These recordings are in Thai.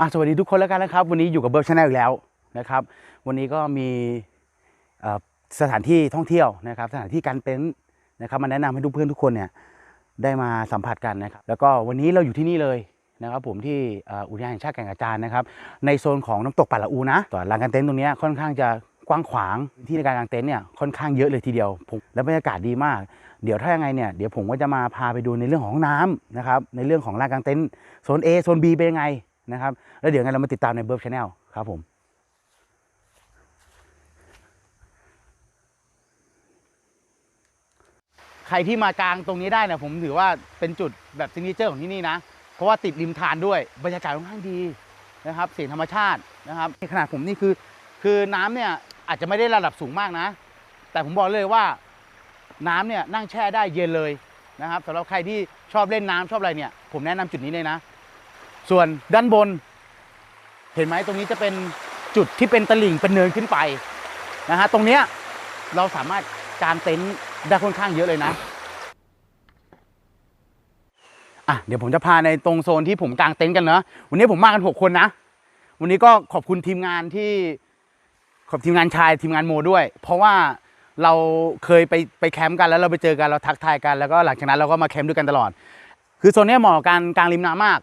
อะสวัสดีทุกคนแล้วกันนะครับ วันนี้อยู่กับเบิร์กชาแนลอีกแล้วนะครับ วันนี้ก็มีสถานที่ท่องเที่ยวนะครับ สถานที่การเต็นท์นะครับมาแนะนำให้ทุกเพื่อนทุกคนเนี่ยได้มาสัมผัสกันนะครับ แล้วก็วันนี้เราอยู่ที่นี่เลยนะครับผมที่อุทยานแห่งชาติแก่งกระจานนะครับ ในโซนของน้ำตกป่าละอูนะต่อลานกางเต็นท์ตรงนี้ค่อนข้างจะกว้างขวางที่ในการกางเต็นท์เนี่ยค่อนข้างเยอะเลยทีเดียวแล้วบรรยากาศดีมาก เดี๋ยวถ้ายังไงเนี่ยเดี๋ยวผมก็จะมาพาไปดูในเรื่องของห้องน้ำนะครับในเรื่องของลานกางเต็นท์โซน A โซน B เป็นยังไง นะครับ แล้วเดี๋ยวยังไงเรามาติดตามในเบิร์กชาแนลครับผมใครที่มากลางตรงนี้ได้เนี่ยผมถือว่าเป็นจุดแบบซิงเกิลของที่นี่นะ เพราะว่าติดริมทานด้วยบรรยากาศค่อนข้างดีนะครับเสียงธรรมชาตินะครับในขนาดผมนี่คือ คือน้ำเนี่ยอาจจะไม่ได้ระดับสูงมากนะ แต่ผมบอกเลยว่าน้ำเนี่ยนั่งแช่ได้เย็นเลยนะครับสำหรับใครที่ชอบเล่นน้ำชอบอะไรเนี่ย ผมแนะนำจุดนี้เลยนะ ส่วนด้านบน เห็นไหมตรงนี้จะเป็นจุดที่เป็นตลิ่งเป็นเนินขึ้นไปนะฮะตรงเนี้ยเราสามารถกางเต็นท์ได้ค่อนข้างเยอะเลยนะอะเดี๋ยวผมจะพาในตรงโซนที่ผมกางเต็นท์กันเนอะวันนี้ผมมากันหกคนนะ วันนี้ก็ขอบคุณทีมงานที่ขอบทีมงานชายทีมงานโมด้วย เพราะว่าเราเคยไปไปแคมป์กันแล้วเราไปเจอกันเราทักทายกันแล้วก็หลังจากนั้นเราก็มาแคมป์ด้วยกันตลอด คือโซนนี้เหมาะกับการกางริมน้ำมาก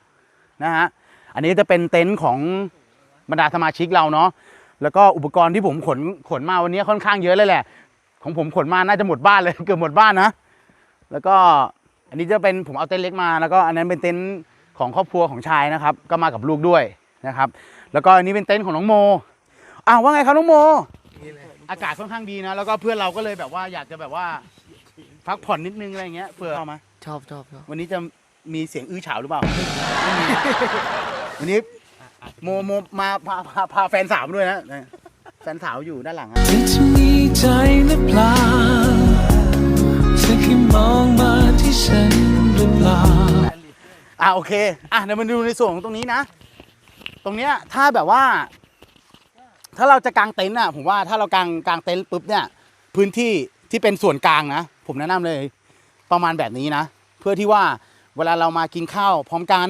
นะฮะอันนี้จะเป็นเต็นท์ของบรรดาสมาชิกเราเนาะแล้วก็อุปกรณ์ที่ผมขนขนมาวันนี้ค่อนข้างเยอะเลยแหละ ของผมขนมาน่าจะหมดบ้านเลย เกือบหมดบ้านนะ แล้วก็อันนี้จะเป็นผมเอาเต็นท์เล็กมา แล้วก็อันนั้นเป็นเต็นท์ของครอบครัวของชายนะครับ ก็มากับลูกด้วยนะครับ แล้วก็อันนี้เป็นเต็นท์ของน้องโมอ้าวว่าไงครับน้องโม อากาศค่อนข้างดีนะ แล้วก็เพื่อนเราก็เลยแบบว่าอยากจะแบบว่าพักผ่อนนิดนึงอะไรเงี้ยเผื่อเอามาชอบชอบชอบวันนี้จะ มีเสียงอื้อฉาวหรือเปล่าไม่มีวันนี้โมโมมาพาพาพาแฟนสาวมาด้วยนะแฟนสาวอยู่ด้านหลังอะเธอจะมีใจหรือเปล่าเธอแค่มองมาที่ฉันหรือเปล่า อะโอเคอะเดี๋ยวมาดูในส่วนของตรงนี้นะ ตรงเนี้ยถ้าแบบว่า ถ้าเราจะกางเต็นท์อะผมว่าถ้าเรากางกางเต็นท์ปุ๊บเนี่ย พื้นที่ที่เป็นส่วนกลางนะ ผมแนะนำเลย ประมาณแบบนี้นะ เพื่อที่ว่า เวลาเรามากินข้าวพร้อมกัน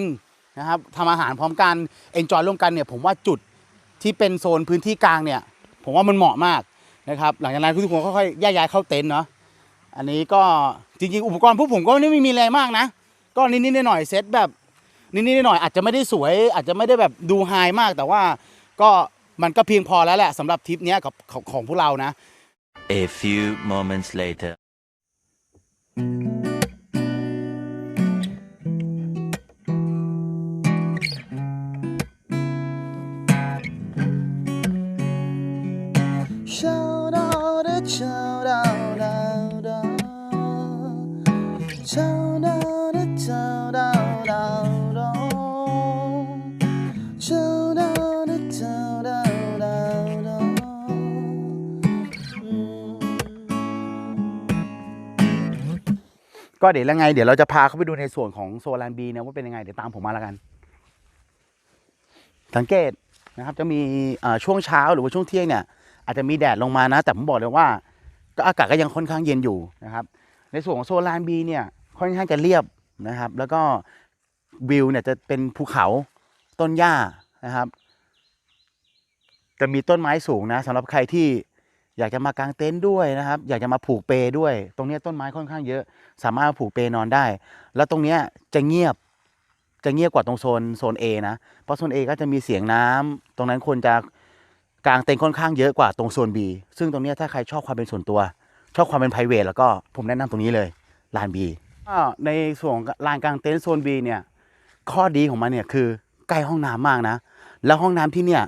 นะครับทำอาหารพร้อมกันเอนจอยร่วมกันเนี่ยผมว่าจุดที่เป็นโซนพื้นที่กลางเนี่ยผมว่ามันเหมาะมากนะครับหลังจากนั้นทุกคนค่อยๆแยกย้ายเข้าเต็นท์เนาะอันนี้ก็จริงๆ อุปกรณ์พวกผมก็ไม่มีอะไรมากนะ ก็นิดๆหน่อยๆเซตแบบนิดๆหน่อยๆอาจจะไม่ได้สวย อาจจะไม่ได้แบบดูไฮมากแต่ว่าก็มันก็เพียงพอแล้วแหละสำหรับทริปนี้กับของของพวกเรานะ A few moments later. ก็เดี๋ยวยังไง เดี๋ยวเราจะพาเขาไปดูในส่วนของโซลานบีนะว่าเป็นยังไง เดี๋ยวตามผมมาแล้วกัน สังเกตนะครับ จะมีช่วงเช้าหรือว่าช่วงเที่ยงเนี่ย อาจจะมีแดดลงมานะ แต่ผมบอกเลยว่า ก็อากาศก็ยังค่อนข้างเย็นอยู่นะครับ ในส่วนของโซลานบีเนี่ยค่อนข้างจะเรียบนะครับ แล้วก็วิวเนี่ยจะเป็นภูเขาต้นหญ้านะครับ จะมีต้นไม้สูงนะสำหรับใครที่ อยากจะมากางเต็นท์ด้วยนะครับ อยากจะมาผูกเปด้วย ตรงนี้ต้นไม้ค่อนข้างเยอะ สามารถมาผูกเปนอนได้ แล้วตรงนี้จะเงียบจะเงียบกว่าตรงโซนโซน A นะ เพราะโซน A ก็จะมีเสียงน้ำตรงนั้นคนจะกางเต็นท์ค่อนข้างเยอะกว่าตรงโซน B ซึ่งตรงนี้ถ้าใครชอบความเป็นส่วนตัว ชอบความเป็น p r i v a t แล้วก็ผมแนะนำตรงนี้เลยลาน B ในส่วนของลานกางเต็นท์โซน B เนี่ยข้อดีของมันเนี่ยคือใกล้ห้องน้ำมากนะ แล้วห้องน้ำที่เนี่ย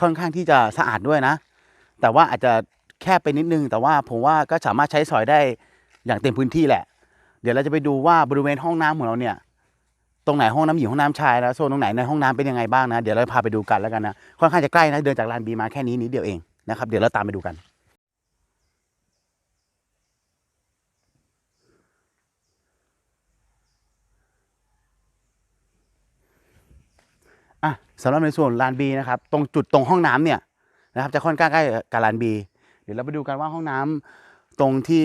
ค่อนข้างที่จะสะอาดด้วยนะ แต่ว่าอาจจะแคบไปนิดนึง แต่ว่าผมว่าก็สามารถใช้สอยได้อย่างเต็มพื้นที่แหละ เดี๋ยวเราจะไปดูว่าบริเวณห้องน้ำของเราเนี่ย ตรงไหนห้องน้ำหญิงห้องน้ำชายแล้วโซนตรงไหนในห้องน้ำเป็นยังไงบ้างนะ เดี๋ยวเราพาไปดูกันแล้วกันนะค่อนข้างจะใกล้นะเดินจากลานบีมาแค่นี้นิดเดียวเองนะครับเดี๋ยวเราตามไปดูกันอะสำหรับในส่วนลานบีนะครับ ตรงจุดตรงห้องน้ำเนี่ย นะครับจะค่อนข้างใกล้กับลานบีเดี๋ยวเราไปดูกันว่าห้องน้ำตรงที่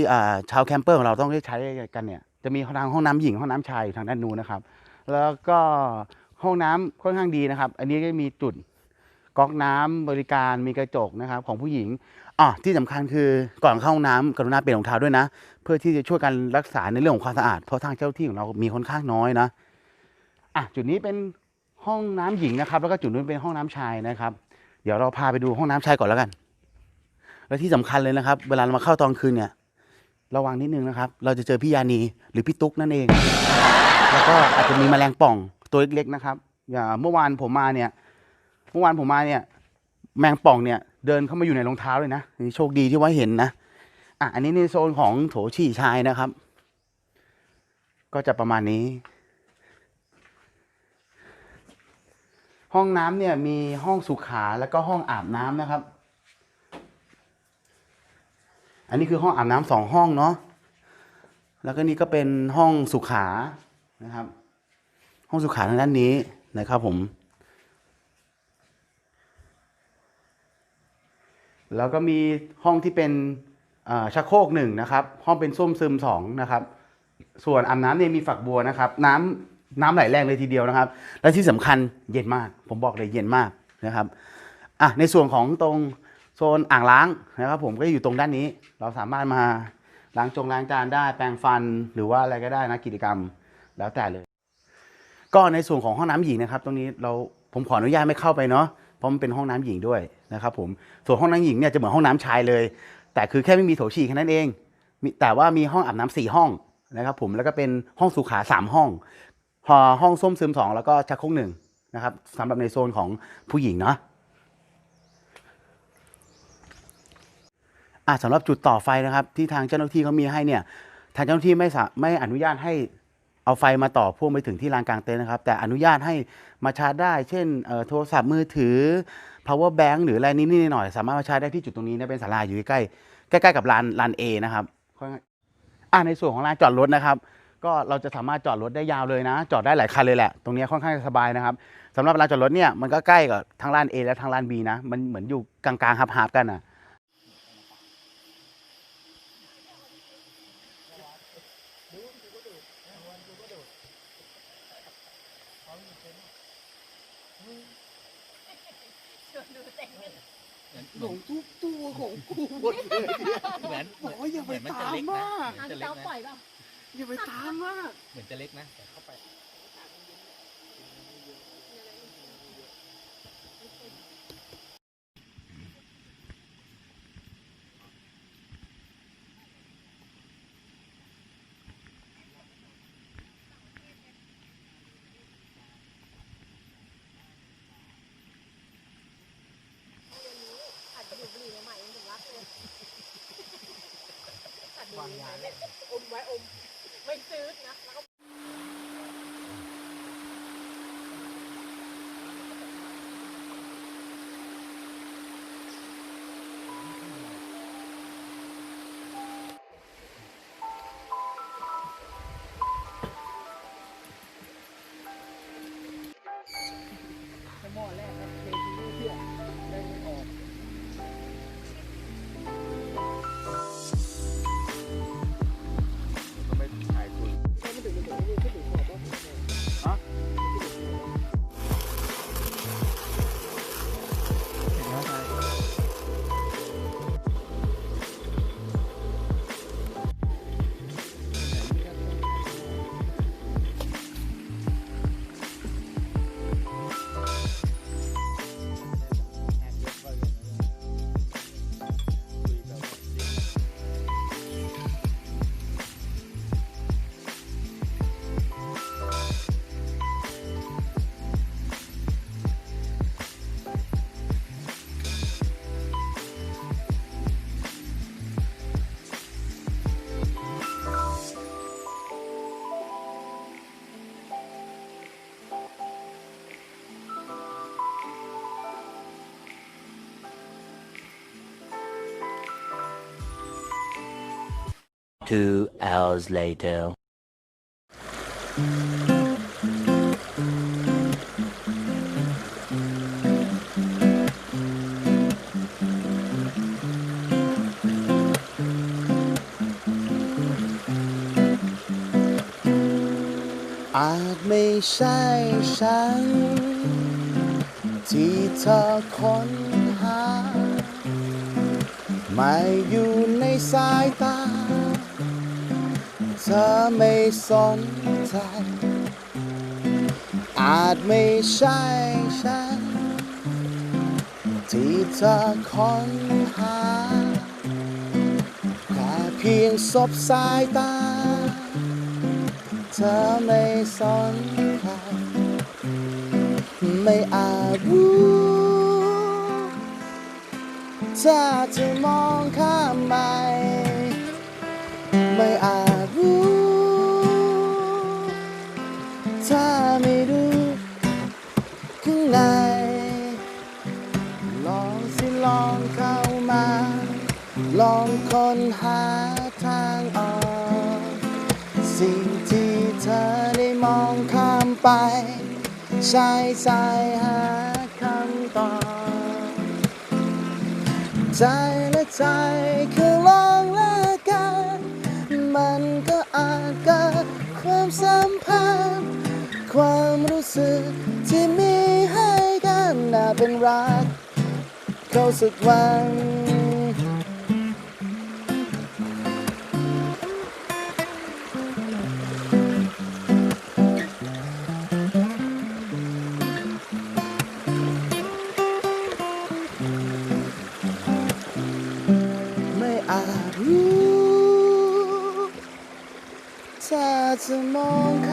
ชาวแคมเปอร์ของเราต้องได้ใช้กันเนี่ยจะมีทางห้องน้ำหญิงห้องน้ำชายอยู่ทางด้านนู้นนะครับ แล้วก็ห้องน้ำค่อนข้างดีนะครับ อันนี้ก็มีจุดก๊อกน้ำบริการมีกระจกนะครับของผู้หญิงอะที่สำคัญคือก่อนเข้าห้องน้ำกรุณาเปลี่ยนรองเท้าด้วยนะ เพื่อที่จะช่วยกันรักษาในเรื่องของความสะอาด เพราะทางเจ้าที่ของเรามีค่อนข้างน้อยนะอะจุดนี้เป็นห้องน้ำหญิงนะครับ แล้วก็จุดนู้นเป็นห้องน้ำชายนะครับ เดี๋ยวเราพาไปดูห้องน้ำชายก่อนแล้วกัน และที่สำคัญเลยนะครับ เวลาเรามาเข้าตอนคืนเนี่ย ระวังนิดนึงนะครับ เราจะเจอพี่ยานีหรือพี่ตุ๊กนั่นเอง แล้วก็อาจจะมีแมลงป่องตัวเล็กๆนะครับ อย่างเมื่อวานผมมาเนี่ย เมื่อวานผมมาเนี่ย แมงป่องเนี่ย เดินเข้ามาอยู่ในรองเท้าเลยนะนี่โชคดีที่ว่าเห็นนะอะอันนี้ในโซนของโถฉี่ชายนะครับ ก็จะประมาณนี้ ห้องน้ำเนี่ยมีห้องสุขาแล้วก็ห้องอาบน้ำนะครับ อันนี้คือห้องอาบน้ำสองห้องเนาะแล้วก็นี่ก็เป็นห้องสุขานะครับ ห้องสุขาทางด้านนี้นะครับผม แล้วก็มีห้องที่เป็นชักโครกหนึ่งนะครับ ห้องเป็นส้วมซึมสองนะครับ ส่วนอาบน้ำเนี่ยมีฝักบัวนะครับ น้ำ น้ำไหลแรงเลยทีเดียวนะครับ และที่สำคัญเย็นมาก ผมบอกเลยเย็นมากนะครับอะในส่วนของตรงโซนอ่างล้างนะครับ ผมก็อยู่ตรงด้านนี้ เราสามารถมาล้างจงล้างจานได้แปรงฟันหรือว่าอะไรก็ได้นะกิจกรรมแล้วแต่เลย ก็ในส่วนของห้องน้ำหญิงนะครับ ตรงนี้เราผมขออนุญาตไม่เข้าไปเนาะเพราะมันเป็นห้องน้ำหญิงด้วยนะครับ ผมส่วนห้องน้ำหญิงเนี่ยจะเหมือนห้องน้ำชายเลย แต่คือแค่ไม่มีโถฉี่แค่นั้นเองมีแต่ว่ามีห้องอาบน้ำสี่ห้องนะครับผมแล้วก็เป็นห้องสุขาสามห้อง ห้องส้มซึมสองแล้วก็ชักโครกหนึ่งนะครับสำหรับในโซนของผู้หญิงเนาะอะสำหรับจุดต่อไฟนะครับที่ทางเจ้าหน้าที่เขามีให้เนี่ยทางเจ้าหน้าที่ไม่สาไม่อนุญาตให้เอาไฟมาต่อพ่วงไปถึงที่ลานกลางเต็นท์นะครับ แต่อนุญาตให้มาชาร์จได้ เช่นโทรศัพท์มือถือ power bank หรืออะไรนิดๆหน่อยๆสามารถมาชาร์จได้ที่จุดตรงนี้นะเป็นศาลาอยู่ใกล้ใกล้ๆกับลานลานเอนะครับค่าในส่วนของลานจอดรถนะครับ ก็เราจะสามารถจอดรถได้ยาวเลยนะ จอดได้หลายคันเลยแหละ ตรงนี้ค่อนข้างจะสบายนะครับสำหรับลานจอดรถเนี่ยมันก็ใกล้กับทั้งลาน A และทั้งลาน B นะ มันเหมือนอยู่กลางๆฮับๆกันอะหลงทุกตัวของกูหมดเลยเนี่ยเหมือนบอกว่าอย่าไปเหมือนมันตาจะมเล็กนะมากเหมือนจะอันเล็กเจ้าปล่นะอยเปล่า อย่าไปตามมากเหมือนจะเล็กนะแต่เข้าไปอาจจะดูดบุหรี่ใหม่ๆยังถึงรักเลยอาจจะดูดใหม่ๆอมไว้อม ไม่ซื้อนะแล้วก็ Two hours later. I ไม่ใช่ฉันที่เธอค้นหา ไม่อยู่ในสายตา เธอไม่สนใจ อาจไม่ใช่ฉัน ที่เธอค้นหา แค่เพียงสบสายตา เธอไม่สนใจ ไม่อาจรู้ถ้าจะมองข้ามไป ไม่อาจ รู้ ถ้าไม่ดูข้างในลองสิลองเข้ามา ลองค้นหาทางออก สิ่งที่เธอได้มองข้ามไป ใช้ใจหาคำตอบใจ สึกที่มีให้กันน่าเป็นรัก เข้าสักวันไม่อาจรู้ถ้าจะมอง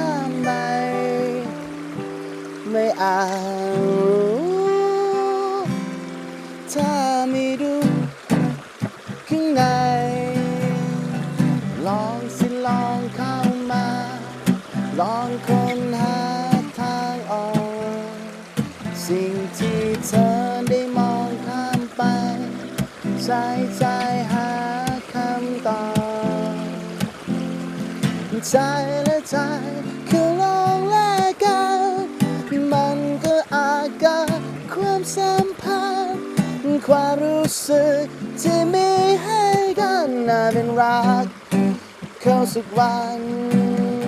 สิ่งที่เธอได้มองข้ามไปใช้ใจหาคำตอบใจและใจคือลองแลกกัน มันก็อาจกิดความสัมพันธ์ความรู้สึกที่มีให้กันน่าเป็นรัก เข้าสักวัน